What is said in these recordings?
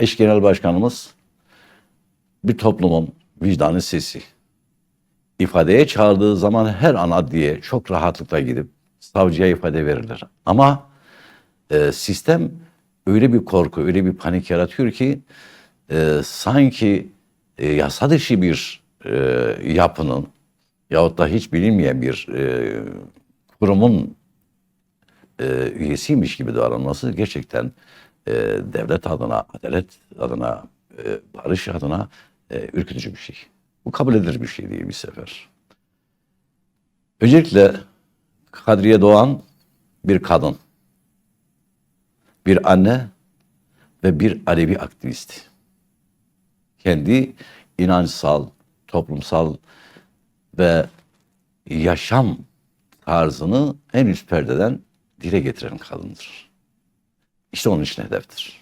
eş genel başkanımız bir toplumun vicdanı sesi. İfadeye çağırdığı zaman her an adliye çok rahatlıkla gidip savcıya ifade verirler. Ama e, sistem öyle bir korku, öyle bir panik yaratıyor ki e, sanki e, yasa dışı bir e, yapının yahut da hiç bilinmeyen bir e, kurumun e, üyesiymiş gibi davranması gerçekten e, devlet adına, adalet adına, e, barış adına e, ürkütücü bir şey. Bu kabul edilir bir şey değil bir sefer. Öncelikle Kadriye Doğan bir kadın, bir anne ve bir Alevi aktivist. Kendi inançsal, toplumsal ve yaşam tarzını en üst perdeden dile getiren kadındır. İşte onun için hedeftir.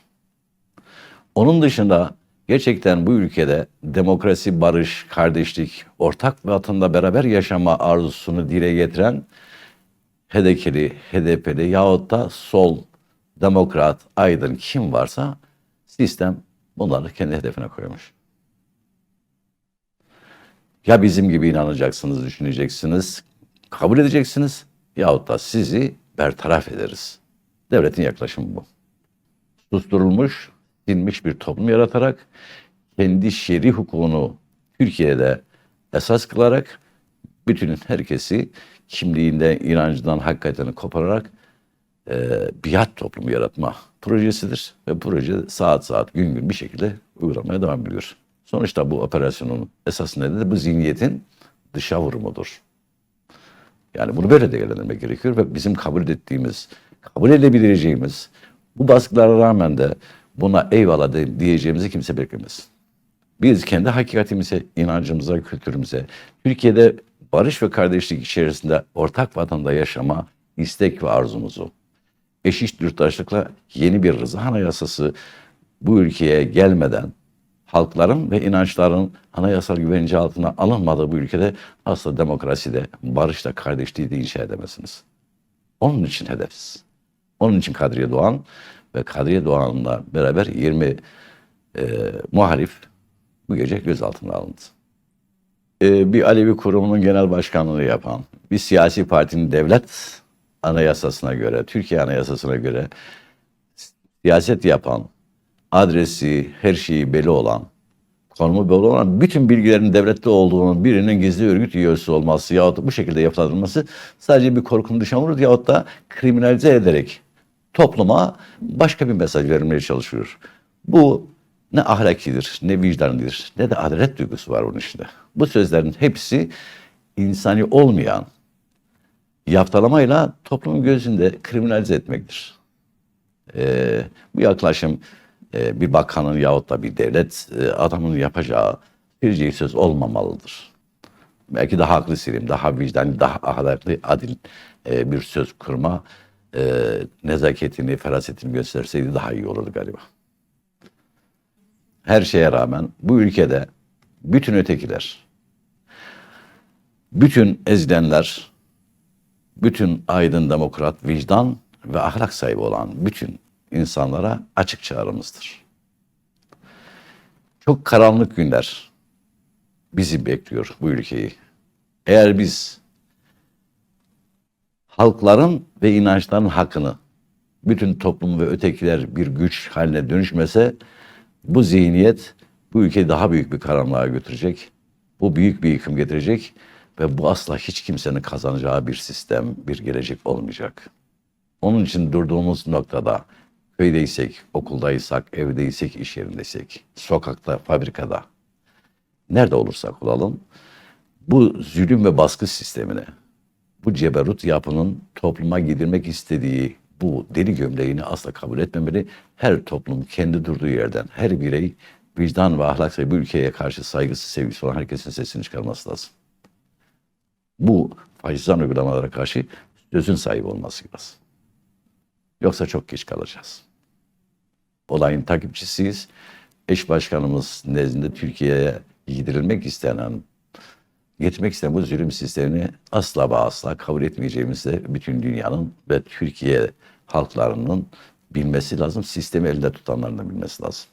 Onun dışında gerçekten bu ülkede demokrasi, barış, kardeşlik, ortak vatanda beraber yaşama arzusunu dile getiren HDP'li, HDP'li yahut da sol, demokrat, aydın kim varsa sistem bunları kendi hedefine koymuş. Ya bizim gibi inanacaksınız, düşüneceksiniz, kabul edeceksiniz yahut da sizi bertaraf ederiz. Devletin yaklaşımı bu. Susturulmuş, sinmiş bir toplum yaratarak kendi şer'i hukukunu Türkiye'de esas kılarak bütün herkesi kimliğinden, inancından, hakikatini kopararak e, biat toplumu yaratma projesidir. Ve proje saat saat, gün gün bir şekilde uygulamaya devam ediyor. Sonuçta bu operasyonun esas nedeni bu zihniyetin dışa vurumudur. Yani bunu böyle değerlendirmek gerekiyor ve bizim kabul ettiğimiz, kabul edebileceğimiz bu baskılara rağmen de buna eyvallah de, diyeceğimizi kimse beklemez. Biz kendi hakikatimize, inancımıza, kültürümüze, Türkiye'de barış ve kardeşlik içerisinde ortak vatanda yaşama istek ve arzumuzu, eşit yurttaşlıkla yeni bir rıza anayasası bu ülkeye gelmeden halkların ve inançların anayasal güvence altına alınmadığı bu ülkede asla demokraside, barışta, kardeşliği de inşa edemezsiniz. Onun için hedefiz. Onun için Kadriye Doğan ve Kadriye Doğan'la beraber 20 e, muhalif bu gece gözaltına alındı. E, bir Alevi kurumunun genel başkanlığı yapan, bir siyasi partinin devlet anayasasına göre, Türkiye anayasasına göre siyaset yapan, adresi, her şeyi belli olan, konumu belli olan bütün bilgilerin devlette olduğunun birinin gizli örgüt üyesi olması yahut bu şekilde yapılandırılması sadece bir korkunun dışına vurur yahut da kriminalize ederek topluma başka bir mesaj verilmeye çalışıyor. Bu ne ahlakidir, ne vicdanlıdır, ne de adalet duygusu var bunun içinde. Bu sözlerin hepsi insani olmayan yaftalamayla toplumun gözünde kriminalize etmektir. Ee, bu yaklaşım e, bir bakanın yahut da bir devlet e, adamının yapacağı bir söz olmamalıdır. Belki daha haklı selim, daha vicdanlı, daha ahlaklı, adil e, bir söz kurma e, nezaketini, ferasetini gösterseydi daha iyi olurdu galiba. Her şeye rağmen bu ülkede bütün ötekiler, bütün ezilenler, bütün aydın demokrat, vicdan ve ahlak sahibi olan bütün insanlara açık çağrımızdır. Çok karanlık günler bizi bekliyor bu ülkeyi. Eğer biz halkların ve inançların hakkını bütün toplum ve ötekiler bir güç haline dönüşmese bu zihniyet bu ülkeyi daha büyük bir karanlığa götürecek. Bu büyük bir yıkım getirecek ve bu asla hiç kimsenin kazanacağı bir sistem, bir gelecek olmayacak. Onun için durduğumuz noktada köydeysek, okuldaysak, evdeysek, iş yerindeysek, sokakta, fabrikada, nerede olursak olalım, bu zulüm ve baskı sistemine, bu ceberut yapının topluma gidirmek istediği bu deli gömleğini asla kabul etmemeli. Her toplum kendi durduğu yerden, her birey vicdan ve ahlak sahibi ülkeye karşı saygısı, sevgisi olan herkesin sesini çıkarması lazım. Bu faşizan uygulamalara karşı sözün sahibi olması lazım. Yoksa çok geç kalacağız. Olayın takipçisiyiz. Eş başkanımız nezdinde Türkiye'ye gidirilmek istenen, getirmek istenen bu zulüm sistemini asla ve asla kabul etmeyeceğimizi bütün dünyanın ve Türkiye halklarının bilmesi lazım. Sistemi elinde tutanların da bilmesi lazım.